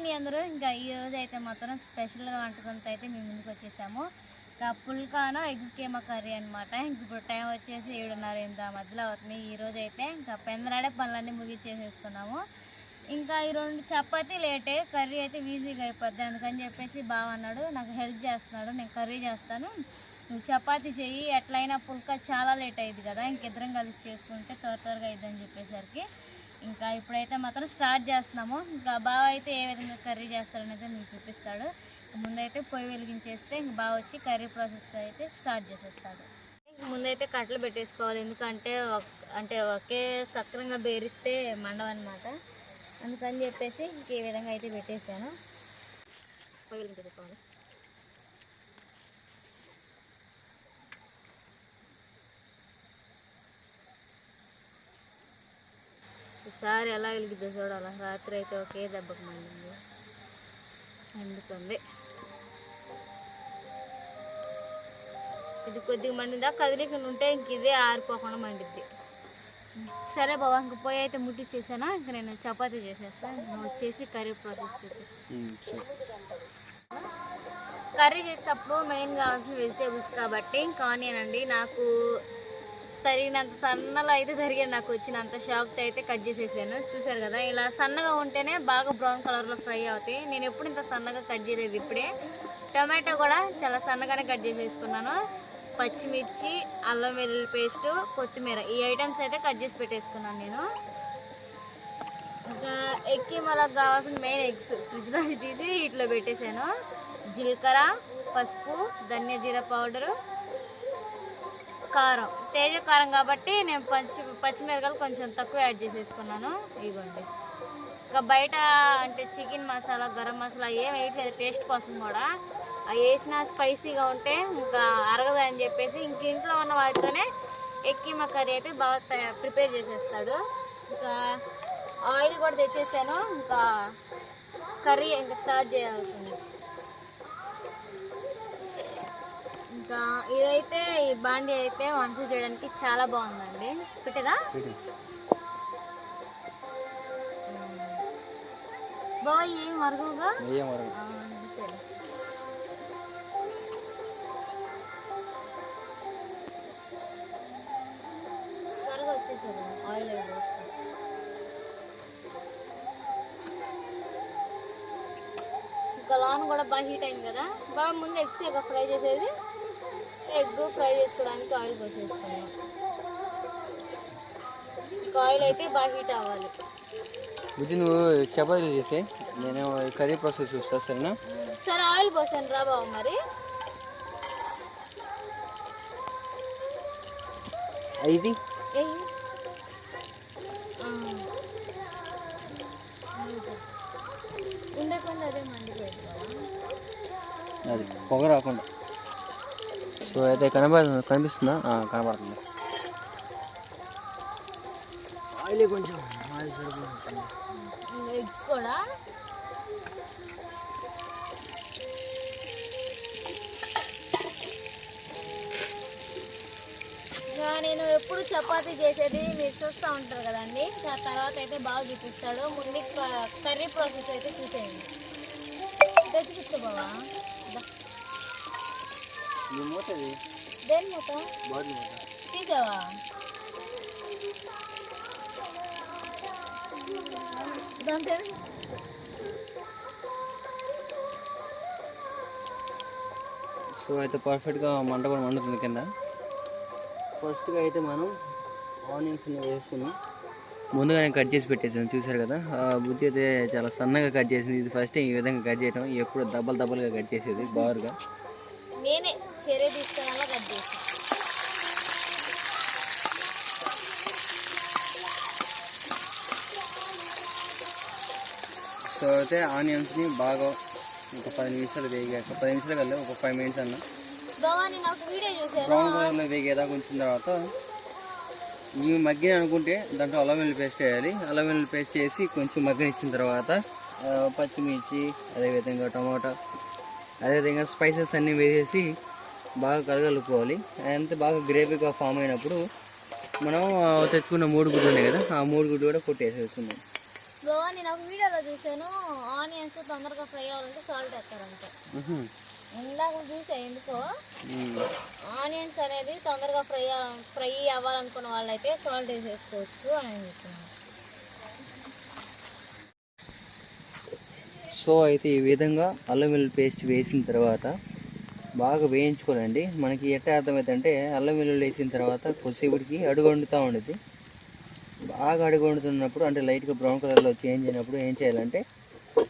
అండి అందరూ. ఇంకా ఈ అయితే మాత్రం స్పెషల్గా వంటకంతో అయితే మేము ముందుకు వచ్చేసాము. ఇంకా పుల్కానో ఎగ్ కేమ కర్రీ అనమాట ఇంక ఇప్పుడు టైం వచ్చేసి ఏడున్నర ఇంత మధ్యలో అవుతుంది. ఈ అయితే ఇంకా పెందలాడే పనులన్నీ ముగించేసేసుకున్నాము ఇంకా ఈ రెండు చపాతీ లేటే కర్రీ అయితే ఈజీగా అయిపోద్ది. అందుకని చెప్పేసి బావ అన్నాడు నాకు హెల్ప్ చేస్తున్నాడు నేను కర్రీ చేస్తాను. నువ్వు చపాతి చెయ్యి. ఎట్లయినా పుల్కా చాలా లేట్ అయ్యింది కదా. ఇంకిద్దరం కలిసి చేసుకుంటే త్వర త్వరగా అయిద్దని చెప్పేసరికి ఇంకా ఇప్పుడైతే మాత్రం స్టార్ట్ చేస్తున్నాము. ఇంకా బావ అయితే ఏ విధంగా కర్రీ చేస్తాడనేది మీకు చూపిస్తాడు. ముందైతే పొయ్యి వెలిగించేస్తే ఇంక బావ వచ్చి కర్రీ ప్రాసెస్ అయితే స్టార్ట్ చేసేస్తాడు. ఇంక ముందైతే కట్టలు పెట్టేసుకోవాలి. ఎందుకంటే అంటే ఒకే సక్రంగా బేరిస్తే మండవన్నమాట అందుకని చెప్పేసి ఇంక ఈ విధంగా అయితే పెట్టేశాను. పొయ్యి వెలిగించేసుకోవాలి. ఈసారి ఎలా వెలిగిద్దో చూడాలి. రాత్రి అయితే ఒకే దెబ్బకు మండింది అందుకుంది. ఇది కొద్దిగా మండిందా? కదిలికుండా ఉంటే ఇంక ఇదే ఆరిపోకుండా మండిద్ది. సరే బాబా ఇంక పొయ్యి అయితే ముట్టించేసానా ఇంక నేను చపాతీ చేసేస్తాను నువ్వు వచ్చేసి కర్రీ ప్రాసెస్ చూపి కర్రీ చేసేటప్పుడు మెయిన్ కావాల్సిన వెజిటేబుల్స్ కాబట్టి ఇంకా ఆనియన్ అండి. నాకు తరిగినంత సన్నలో అయితే తరిగాను నాకు వచ్చినంత షాక్తో అయితే కట్ చేసేసాను. చూసారు కదా ఇలా సన్నగా ఉంటేనే బాగా బ్రౌన్ కలర్లో ఫ్రై అవుతాయి. నేను ఎప్పుడు ఇంత సన్నగా కట్ చేయలేదు ఇప్పుడే. టమాటో కూడా చాలా సన్నగానే కట్ చేసేసుకున్నాను. పచ్చిమిర్చి అల్లం వెల్లుల్లి పేస్ట్ కొత్తిమీర ఈ ఐటమ్స్ అయితే కట్ చేసి పెట్టేసుకున్నాను నేను. ఇంకా ఎక్కి మనకు కావాల్సిన మెయిన్ ఎగ్స్ ఫ్రిడ్జ్లో తీసి ఇట్లా పెట్టేశాను. జీలకర్ర పసుపు ధనియా జీర పౌడరు కారం. తేజ కారం కాబట్టి నేను పచ్చి పచ్చిమిరకాయలు కొంచెం తక్కువ యాడ్ చేసేసుకున్నాను. ఇదిగోండి. ఇంకా బయట అంటే చికెన్ మసాలా గరం మసాలా ఏం వేయట్లేదు టేస్ట్ కోసం కూడా. అవి వేసిన స్పైసీగా ఉంటే ఇంకా అరగదు అని చెప్పేసి ఇంక ఇంట్లో ఉన్న వాటితోనే ఎక్కిమ కర్రీ అయితే బాగా ప్రిపేర్ చేసేస్తాడు. ఇంకా ఆయిల్ కూడా తెచ్చేసాను. ఇంకా కర్రీ ఇంకా స్టార్ట్ చేయాల్సింది ఇంకా ఇదైతే ఈ బాండి అయితే వంట చేయడానికి చాలా బాగుందండి. పెట్టేదా? ఏం మరుగుగా సరే. త్వరగా వచ్చేసారు ఆయిల్ అవి వేస్తే. ఇంకా లాన్ కూడా బాగా హీట్ అయింది కదా? బాగా ముందు ఎగ్స్ ఫ్రై చేసేది. ఎగ్ ఫ్రై చేసుకోవడానికి ఆయిల్ పోసేసుకున్నాం. ఆయిల్ అయితే బాగా హీట్ అవ్వాలి. బుద్ధి నువ్వు చపాతీ చేసే. నేను కర్రీ ప్రాసెస్ చూస్తా సరేనా? సరే ఆయిల్ పోసాను రా బాబు మరి. ఇది ఏయ్. ఆ. ఉండే కొంది అదే మండిపోయింది అది పొగ రాకుండా. సో అయితే కనబడుతుంది కనిపిస్తుందా? ఆ, కనబడుతుంది. ఆయిల్ కొంచెం ఆయిల్ ఎగ్స్ కూడా? నేను ఎప్పుడు చపాతీ చేసేది మీరు చూస్తూ ఉంటారు కదండి. ఆ తర్వాత అయితే బాగా చూపిస్తాడు. ముందు కర్రీ ప్రాసెస్ అయితే చూసేయండి. చూపిస్తా బావా దా. ఇది మూతది దేని మొత్తం బాడీ మూత తీసావా దాంతో సో అయితే పర్ఫెక్ట్గా మంట కూడా మండుతుంది కింద. ఫస్ట్గా అయితే మనం ఆనియన్స్ వేసుకున్నాం. ముందుగానే కట్ చేసి పెట్టేసాను చూసారు కదా? బుద్ధి అయితే చాలా సన్నగా కట్ చేసింది. ఇది ఫస్ట్ ఈ విధంగా కట్ చేయడం ఎప్పుడు దబ్బలు దబ్బలుగా కట్ చేసేది బారుగా. నేనే చర్య తీసుకునేలా కట్ చేసి. సో అయితే ఆనియన్స్ని బాగా ఒక పది నిమిషాలు వేగాక పది నిమిషాలు కల్లా ఒక ఫైవ్ మినిట్స్ అన్న. బ్రౌన్ కలర్లో వేగేదాకా ఉంచిన తర్వాత ఇవి మగ్గిన అనుకుంటే దాంట్లో అల్లం వెల్లుల్లి పేస్ట్ వేయాలి. అల్లం వెల్లుల్లి పేస్ట్ వేసి కొంచెం మగ్గనిచ్చిన తర్వాత పచ్చిమిర్చి అదేవిధంగా టమాటా అదేవిధంగా స్పైసెస్ అన్నీ వేసేసి బాగా కలగలుపుకోవాలి. అంతే బాగా గ్రేవీగా ఫామ్ అయినప్పుడు మనం తెచ్చుకున్న మూడు గుడ్లు ఉన్నాయి కదా ఆ మూడు గుడ్లు కూడా కొట్టేసేసుకుందాం. బావా నేను ఒక వీడియోలో చూసాను ఆనియన్స్ తొందరగా ఫ్రై అవ్వాలంటే సాల్ట్ వేస్తారంటే. ఇందాక చూసా ఎందుకో? ఆనియన్స్ అనేది తొందరగా ఫ్రై ఫ్రై అవ్వాలనుకున్న వాళ్ళైతే సాల్ట్ వేసేసుకోవచ్చు అని చెప్తున్నాను సో అయితే ఈ విధంగా అల్లం వెల్లుల్లి పేస్ట్ వేసిన తర్వాత బాగా వేయించుకోనండి. మనకి ఎట్లా అర్థమవుతుందంటే అల్లం వెల్లుల్లి వేసిన తర్వాత కొద్దిసేపటికి అడుగు వండుతూ ఉండేది బాగా అడుగు వండుతున్నప్పుడు అంటే లైట్గా బ్రౌన్ కలర్లో చేంజ్ అయినప్పుడు ఏం చేయాలంటే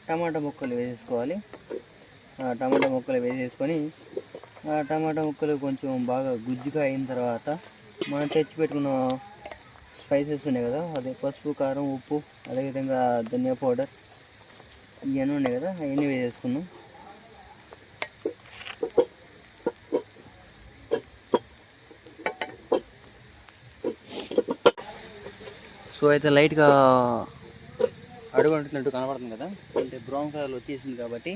టమాటా ముక్కలు వేసేసుకోవాలి. ఆ టమాటా ముక్కలు వేసేసుకొని టమాటా ముక్కలు కొంచెం బాగా గుజ్జుగా అయిన తర్వాత మనం తెచ్చి పెట్టుకున్న స్పైసెస్ ఉన్నాయి కదా అదే పసుపు కారం ఉప్పు అదేవిధంగా ధనియా పౌడర్ ఇవన్నీ ఉన్నాయి కదా అవన్నీ వేసేసుకున్నాం సో అయితే లైట్గా అడుగు అంటున్నట్టు కనబడుతుంది కదా? అంటే బ్రౌన్ కలర్ వచ్చేసింది కాబట్టి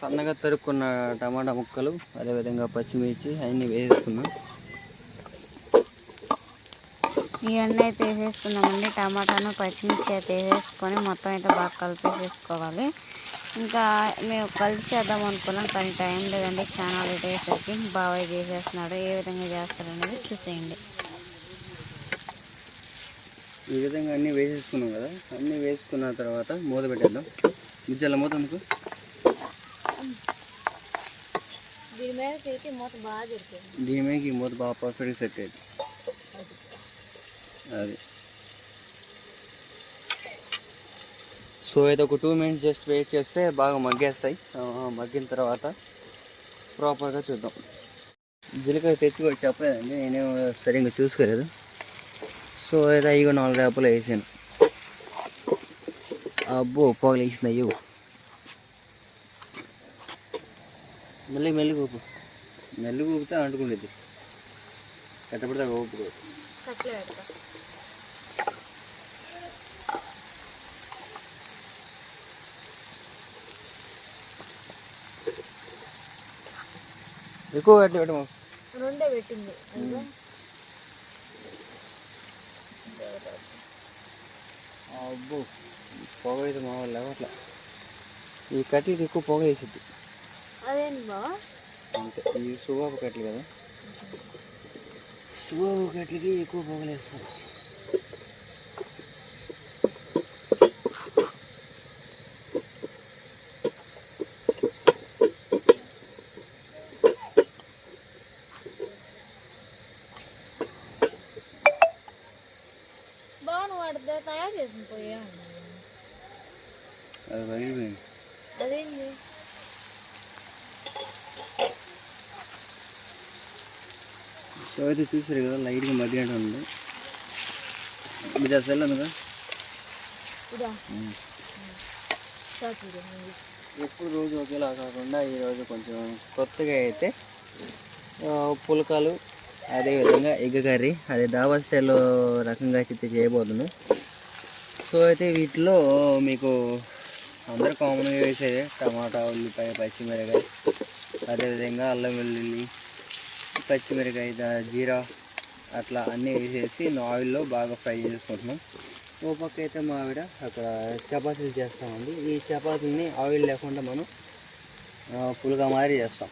సన్నగా తరుక్కున్న టమాటా ముక్కలు అదేవిధంగా పచ్చిమిర్చి అవన్నీ వేసేసుకున్నాం ఇవన్నీ అయితే వేసేసుకున్నామండి. టమాటాను పచ్చిమిర్చి అయితే వేసేసుకొని మొత్తం అయితే బాగా కలిపేసేసుకోవాలి. ఇంకా మేము కలిసి చేద్దాం అనుకున్నాం కానీ టైం లేదండి. చాలా లేట్ అయ్యేసరికి బాబాయ్ చేసేస్తున్నాడు. ఏ విధంగా చేస్తారనేది చూసేయండి. ఈ విధంగా అన్నీ వేసేసుకున్నాం కదా అన్నీ వేసుకున్న తర్వాత మూత పెట్టేద్దాం. ముచ్చాల మూత అందుకు దీని మీద చేతి మూత బాగా పర్ఫెక్ట్గా సెట్ అయ్యింది. అది. సో అయితే ఒక టూ మినిట్స్ జస్ట్ వెయిట్ చేస్తే బాగా మగ్గేస్తాయి. మగ్గిన తర్వాత ప్రాపర్గా చూద్దాం. జీలకర్ర తెచ్చి కూడా చెప్పలేదండి నేనేం సరిగ్గా చూసుకోలేదు. సో అయితే అవి నాలుగు రేపలు వేసాను. అబ్బో పొగలు వేసింది అయ్యో. మళ్ళీ మెల్లి ఊపు. మెల్లి ఊపితే అంటుకుండేది ఎట్టపడితే ఊపు. ఎక్కువ కట్టి పెట్టమా రెండే పెట్టింది. అబ్బో పొగ అయితే మా వాళ్ళు అట్లా ఈ కట్టెలకి ఎక్కువ పొగ వేసిద్ది. అంతే ఈ సుబాబు కట్టెలు కదా. సుబాబు కట్టెలకి ఎక్కువ పొగలు వేస్తారు. ద- తయారు చేసిన పోయా అది పగిలిపోయింది అదేంటి సో అయితే చూసారు కదా లైట్గా మగ్గినట్టు ఉంది. మీరు అసలు ముందు. ఎప్పుడు రోజు ఒకేలా కాకుండా ఈరోజు కొంచెం కొత్తగా అయితే పులకాలు అదేవిధంగా ఎగ్ కర్రీ. అదే దాబా స్టైల్లో రకంగా అయితే చేయబోతున్నాను సో అయితే వీటిలో మీకు అందరూ కామన్గా వేసేది టమాటా ఉల్లిపాయ పచ్చిమిరకాయ అదేవిధంగా అల్లం వెల్లుల్లి పచ్చిమిరకాయ జీరా అట్లా అన్నీ వేసేసి ఆయిల్లో బాగా ఫ్రై చేసుకుంటున్నాం. ఓ పక్క అయితే మా ఆవిడ అక్కడ చపాతీలు చేస్తామండి ఈ చపాతీని ఆయిల్ లేకుండా మనం పులుగా మారి మాదిరి చేస్తాం.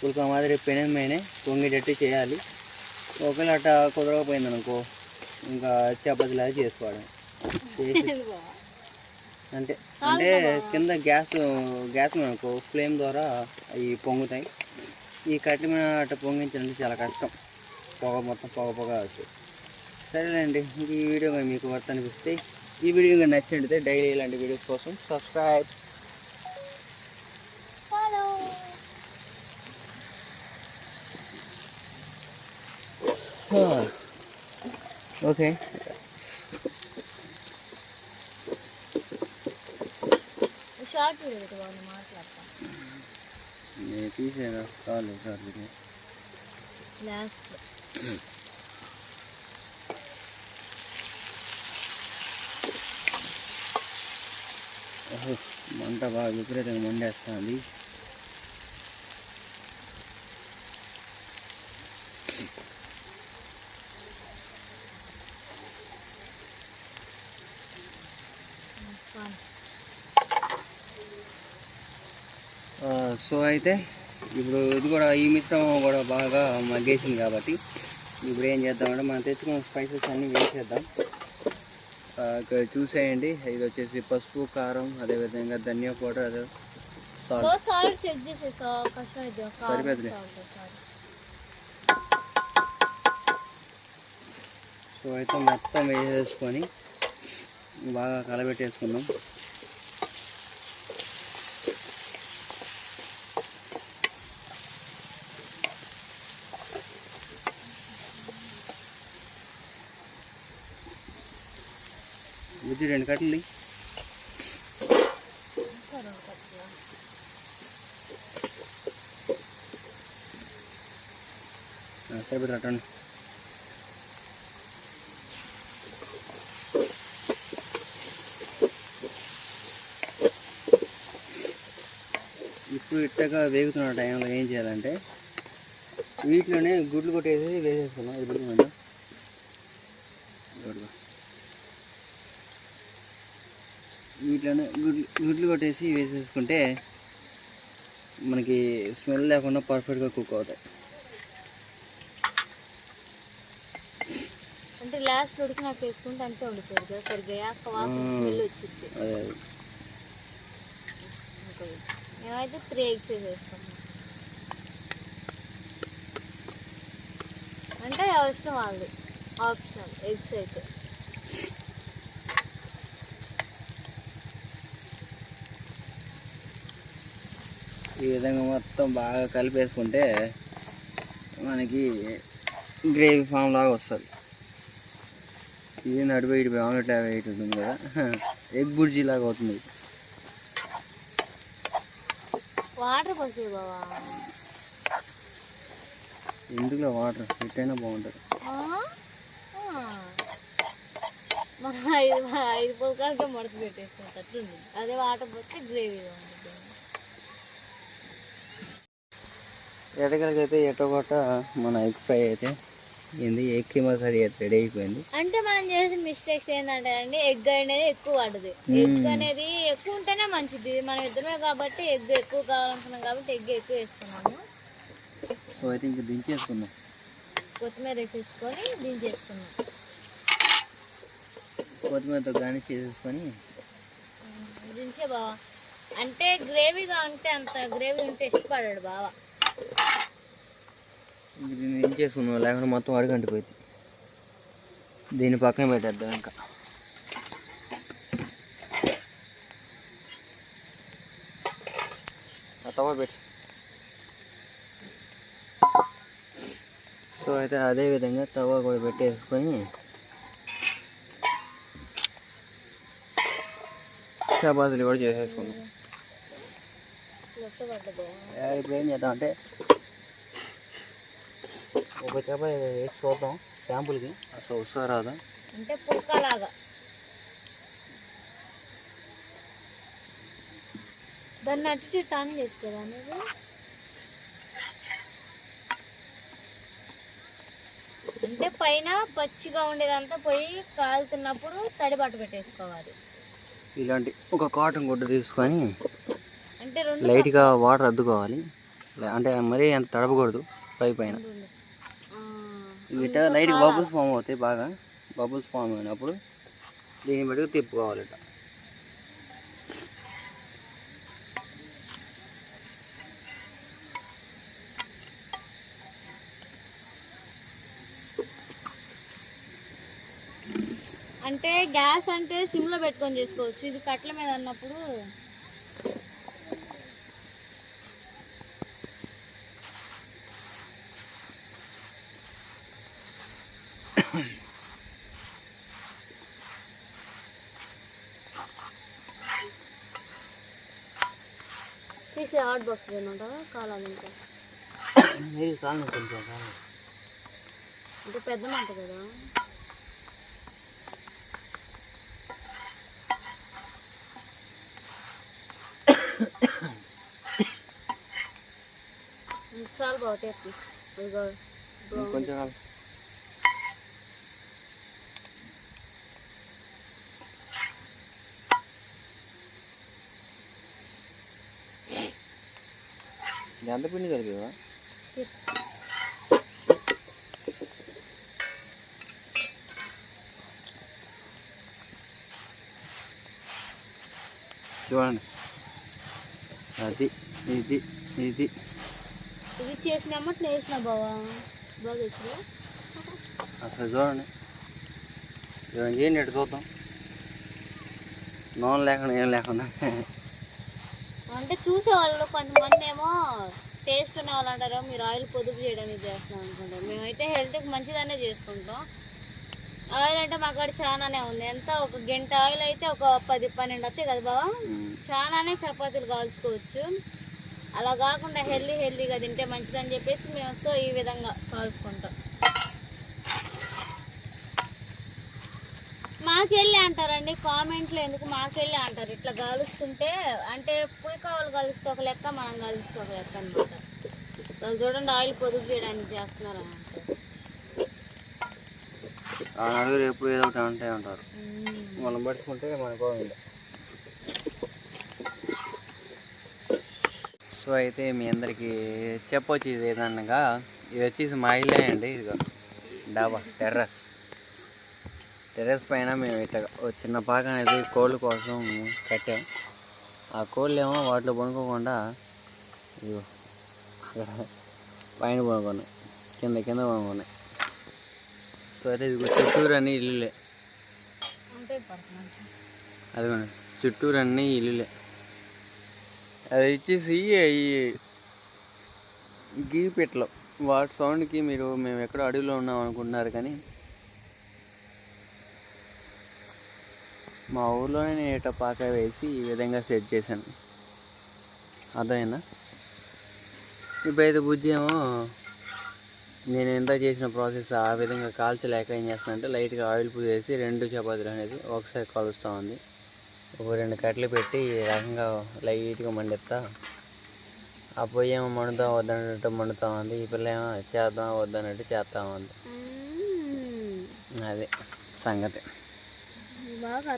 పుల్కా మాదిరి పెనం మీనే పొంగేటట్టు చేయాలి. ఒకవేళ అట్ట కుదరకపోయింది అనుకో ఇంకా చపాతీలాగా చేసుకోవడం అంటే అంటే కింద గ్యాస్ గ్యాస్ అనుకో ఫ్లేమ్ ద్వారా అవి పొంగుతాయి. ఈ కట్టె మీద పొంగించడం పొంగించాలంటే చాలా కష్టం. పొగ మొత్తం పొగ పొగ వస్తుంది సరేలేండి ఇంక ఈ వీడియో మీకు వర్త్ అనిపిస్తే ఈ వీడియో కానీ డైలీ ఇలాంటి వీడియోస్ కోసం సబ్స్క్రైబ్. ఓకే షార్ట్ వీడియో మాట్లాడతా నేను తీసేనా కాదు సార్ లాస్ట్ ఓహో మంట బాగా విపరీతంగా మండేస్తుంది ఆ, సో అయితే ఇప్పుడు ఇది కూడా ఈ మిశ్రమం కూడా బాగా మగ్గేసింది కాబట్టి ఇప్పుడు ఏం చేద్దామంటే మనం తెచ్చుకున్న స్పైసెస్ అన్నీ వేసేద్దాం. ఇక్కడ చూసేయండి. ఇది వచ్చేసి పసుపు కారం అదేవిధంగా ధనియా పౌడర్ అదే సాల్ట్. సో సాల్ట్ చెక్ చేసేసా కష్టం అయితే సరిపోద్దిలే. సో అయితే మొత్తం వేసేసుకొని బాగా కలబెట్టేసుకుందాం బుద్ధి రెండు కట్టలు ఇయ్యి. సరిపెట్టి అట్టండి ఇట్టగా వేగుతున్న టైంలో ఏం చేయాలంటే వీటిలోనే గుడ్లు కొట్టేసి వేసేసుకున్నాం ఇప్పుడు కొంచెం. వీటిలోనే గుడ్లు గుడ్లు కొట్టేసి వేసేసుకుంటే మనకి స్మెల్ లేకుండా పర్ఫెక్ట్గా కుక్ అవుతాయి అంటే లాస్ట్ ఉడికినాక వేసుకుంటే అంతే ఉండిపోయింది కదా సరిగ్గా. స్మెల్ వచ్చింది. మేమైతే త్రీ ఎగ్స్ వేసేస్తాం. అంటే అవసరం వాళ్ళు ఆప్షనల్ ఎగ్స్ అయితే. ఈ విధంగా మొత్తం బాగా కలిపేసుకుంటే మనకి గ్రేవీ ఫామ్ లాగా వస్తుంది. ఇది నడిపి ఇటు ఆమ్లెట్ లాగా ఉంటుంది కదా. ఎగ్ బుర్జీ లాగా అవుతుంది. వాటర్ పోసే బావా. ఎందుకులో వాటర్? ఎట్టయినా బాగుంటుంది. ఐదు ఐదు పొలకాలకే మడత పెట్టేసుకున్నట్టుంది అదే వాటర్ పోస్తే గ్రేవీగా ఉంటుంది ఎటకలకైతే ఎటో కొట్ట మన ఎగ్ ఫ్రై అయితే ఏంది ఎగ్ కీమా కర్రీ రెడీ అయిపోయింది? అంటే మనం చేసిన మిస్టేక్స్ ఏంటంటే అండి ఎగ్ అనేది ఎక్కువ పడదు ఎగ్ అనేది ఎక్కువ ఉంటేనే మంచిది. మనం ఇద్దరమే కాబట్టి ఎగ్ ఎక్కువ కావాలనుకున్నాం కాబట్టి ఎగ్ ఎక్కువ వేసుకున్నాము. సో అయితే ఇంక దించేసుకుందాం. కొత్తిమీర వేసేసుకొని దించేసుకున్నాం. కొత్తిమీరతో గార్నిష్ చేసేసుకొని? దించే బావా. అంటే గ్రేవీగా ఉంటే అంత గ్రేవీ ఉంటే ఇష్టపడాడు బావా. దీన్ని దించేసుకుందాం లేకుండా మొత్తం అడుగంటిపోయింది దీన్ని పక్కన పెట్టేద్దాం ఇంకా. తవ్వ పెట్టి. సో అయితే అదే విధంగా తవ్వ కూడా పెట్టేసుకొని చపాతీలు కూడా చేసేసుకుందాం. ఆ, ఇప్పుడు ఏం చేద్దాం అంటే ఒక చపాతీ వేసి చూద్దాం శాంపుల్కి. అసలు వస్తుందా రాదా అంటే పుక్కలాగా దాన్ని అటు టర్న్ చేసుకోదా నువ్వు? అంటే పైన పచ్చిగా ఉండేదంతా పోయి కాలుతున్నప్పుడు తడి బట్ట పెట్టేసుకోవాలి. ఇలాంటి ఒక కాటన్ గుడ్డ తీసుకొని అంటే లైట్గా వాటర్ అద్దుకోవాలి. అంటే మరీ అంత తడపకూడదు పై పైన. ఇట లైట్ బబుల్స్ ఫామ్ అవుతాయి బాగా. బబుల్స్ ఫామ్ అయినప్పుడు దీన్ని బట్టి తిప్పుకోవాలి ఇట అంటే గ్యాస్ అంటే సిమ్లో పెట్టుకొని చేసుకోవచ్చు. ఇది కట్ల మీద అన్నప్పుడు తీసి హాట్ బాక్స్ తినమంటావా కాలాలి ఇంకా మీరు కాలం కొంచెం కాలం అంటే పెద్ద మాట కదా. చాలా బాగుతాయి అదిగో కొంచెం కాలం. ఎంత పిండి కలిపేవా? చూడండి. అది ఇది ఇది. ఇది చేసినామో వేసిన బావా. బాగా అసలు చూడండి. చేయండి ఇటు చూద్దాం? నూనె లేకుండా ఏం లేకుండా. అంటే చూసేవాళ్ళు కొంతమంది ఏమో టేస్ట్ ఉన్న వాళ్ళు అంటారు మీరు ఆయిల్ పొదుపు చేయడానికి చేస్తున్నాం అనుకుంటారు. మేమైతే హెల్త్కి మంచిదనే చేసుకుంటాం. ఆయిల్ అంటే మా కాడ చాలానే ఉంది. ఎంత ఒక గంట ఆయిల్ అయితే ఒక పది పన్నెండు వస్తాయి కదా బావా? ఉమ్. చాలానే చపాతీలు కాల్చుకోవచ్చు. అలా కాకుండా హెల్దీ హెల్దీగా తింటే మంచిదని చెప్పేసి మేము సో ఈ విధంగా కాల్చుకుంటాం. మాకెళ్ళి అంటారండి కామెంట్లో ఎందుకు మాకెళ్ళి అంటారు? ఇట్లా కలుస్తుంటే అంటే పుల్కావలు కలిస్తే ఒక లెక్క మనం కలిస్తే ఒక లెక్క అనమాట వాళ్ళు చూడండి ఆయిల్ పొదుపు చేయడానికి చేస్తున్నారు? నలుగురు ఎప్పుడు ఏదో ఒకటి అంటే ఉంటారు. మనం పట్టుకుంటే మనకు ఉంది సో అయితే మీ అందరికీ చెప్పొచ్చు ఇది ఏదనగా ఇది వచ్చేసి మా ఇల్లే అండి ఇదిగో. డాబా టెర్రస్. టెరెస్ పైన మేము ఇట్లా చిన్న పాక అనేది కోళ్ళ కోసం కట్టాం. ఆ కోళ్ళు ఏమో వాటిలో పనుకోకుండా ఇదిగో అక్కడ పైన పనుకున్నాయి కింద కింద పనుకున్నాయి సో అయితే ఇది చుట్టూరు అన్ని ఇల్లులే. అది చుట్టూరు అన్ని ఇల్లులే. అది ఇచ్చేసి ఈ గీ పెట్లో వాటి సౌండ్కి మీరు మేము ఎక్కడో అడవిలో ఉన్నాం అనుకుంటున్నారు కానీ మా ఊర్లోనే నేను ఇట్ట పాక వేసి ఈ విధంగా సెట్ చేశాను. అర్థమైందా? ఇప్పుడైతే బుజ్జి ఏమో నేను ఎంత చేసిన ప్రాసెస్ ఆ విధంగా కాల్చలేక ఏం చేస్తున్నా అంటే లైట్గా ఆయిల్ పూసేసి రెండు చపాతీలు అనేది ఒకసారి కలుస్తూ ఉంది. ఒక రెండు కట్టెలు పెట్టి ఈ రకంగా లైట్గా మండిస్తా ఆ పొయ్యి ఏమో మండుతా వద్దన్నట్టు మండుతా ఉంది. ఈ పిల్ల ఏమో చేద్దాం వద్దన్నట్టు చేస్తా ఉంది. అదే సంగతి. బాగా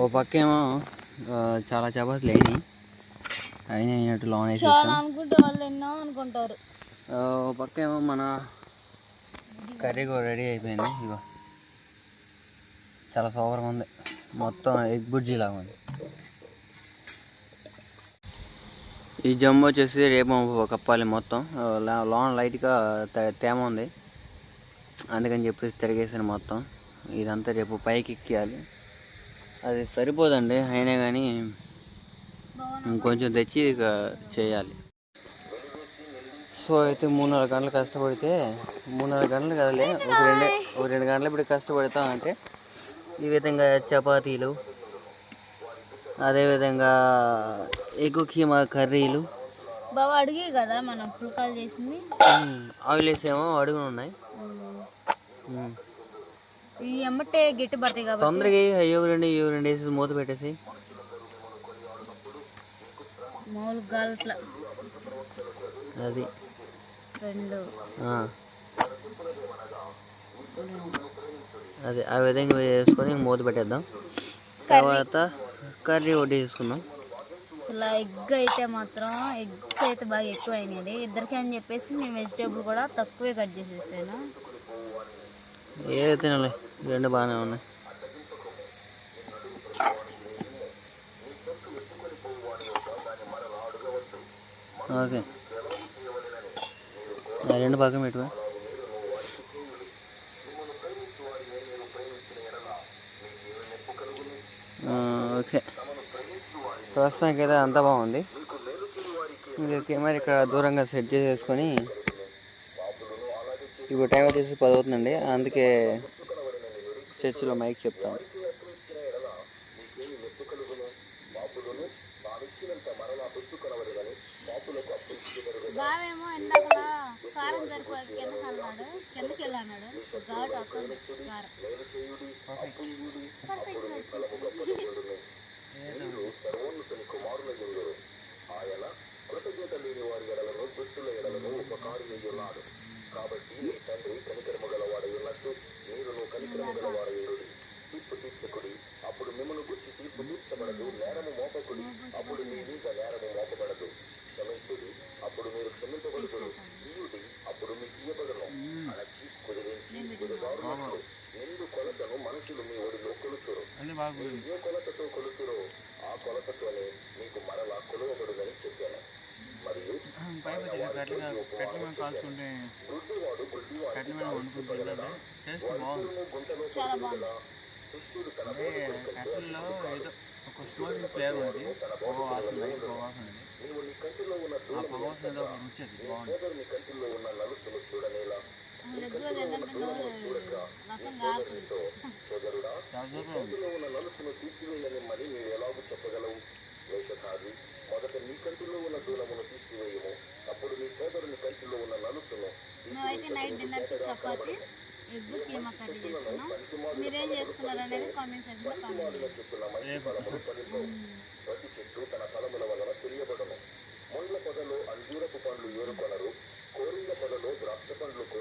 ఓ పక్క ఏమో చాలా చపాతీలు అయినాయి. అయినా అయినట్టు లోన్ చాలా వేసేసాం అనుకుంటే వాళ్ళు ఎన్నో అనుకుంటారు. ఓ పక్క ఏమో మన కర్రీ కూడా రెడీ అయిపోయింది. ఇగో చాలా సూపర్గా ఉంది. మొత్తం ఎగ్ బుర్జీ లాగా ఉంది. ఈ జమ్ము వచ్చేసి రేపు కప్పాలి మొత్తం. లోన లైట్గా తేమ ఉంది. అందుకని చెప్పేసి తిరిగేసాను మొత్తం. ఇదంతా రేపు పైకి ఎక్కియాలి అది సరిపోదండి అయినా కానీ ఇంకొంచెం తెచ్చి ఇక చేయాలి. సో అయితే మూడు నాలుగు గంటలు కష్టపడితే మూడు నాలుగు గంటలు కదలే ఒక రెండు ఒక రెండు గంటలు ఇప్పుడు కష్టపడతాం అంటే ఈ విధంగా చపాతీలు అదేవిధంగా ఎగ్ కీమా కర్రీలు. బాబు అడిగే కదా మనం పుల్కాలు చేసింది. ఆయిల్ వేసేమో అడుగులు ఉన్నాయి. ఈ ఎమ్మటే గట్టి పడతాయి కాబట్టి. తొందరగా అయ్యో రెండు ఇవి రెండు వేసి మూత పెట్టేసి. మామూలు అది. రెండు. ఆ. అదే ఆ విధంగా వేసుకొని మూత పెట్టేద్దాం. తర్వాత కర్రీ ఒకటి తీసుకుందాం. అసలు ఎగ్ అయితే మాత్రం ఎగ్స్ అయితే బాగా ఎక్కువ అయినాయి ఇద్దరికి అని చెప్పేసి నేను వెజిటేబుల్ కూడా తక్కువే కట్ చేసేసాను. ఏ తినలే? రెండు బాగానే ఉన్నాయి. ఓకే. ఆ రెండు పక్కన పెట్టువా ఓకే. ప్రస్తుతానికి అయితే అంతా బాగుంది. ఇది కెమెరా ఇక్కడ దూరంగా సెట్ చేసేసుకొని ఇప్పుడు టైం వచ్చేసి పది అవుతుందండి. అందుకే చర్చిలో మైక్ చెప్తాను బావేమో ఇందాకలా కారం సరిపోయి కిందకి అన్నాడు కిందకి వెళ్ళన్నాడు ఘాట్ అక్కడ కారం. కృతజ్ఞత లేని వారి ఎడలను దుష్టుల ఎడలను ఉపకారి ఉన్నాడు కాబట్టి నీ తండ్రి కనికరము గలవాడై ఉన్నట్టు మీరును కనికరము గలవాడై ఉండు. తీర్పు తీర్చకుడి. అప్పుడు మిమ్మల్ని గుర్చి తీర్పు తీర్చబడదు నేరము మోపకుడి. అప్పుడు మీ మీద నేరము మోపబడదు. క్షమించుడి. అప్పుడు మీరు క్షమించబడుతుడు తీయుడి. అప్పుడు మీకు తీయబడను అనకి కుదిరించిదారులు ఎందు కొలతను మనుషులు మీ ఒడిలో కొలుచురు. ఏ కొలతతో కొలుచురో ఆ కొలతతోనే మీకు మరలా కొలువబడుదని చెప్పాను. కాల్చుకుంటే కట్టెల మీద వండుకుంటే ఏంటంటే టేస్ట్ బాగుంది. చాలా బాగుంది. అంటే కట్టెల్లో ఏదో ఒక స్మోకింగ్ ఫ్లేవర్ ఉంది. పొగ వాసన పొగ వాసన ఉంది. ఆ పొగ వాసన ఏదో ఒక రుచి అది బాగుంది నోరు రసం కారుతుంది చాలా సూపర్ ఉంది మేమైతే నైట్ డిన్నర్కి చపాతి ఎగ్ కీమా కర్రీ చేసుకున్నాం మీరేం చేసుకున్నారు అనేది కామెంట్ సెక్షన్లో కామెంట్ చేయండి.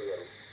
రేపు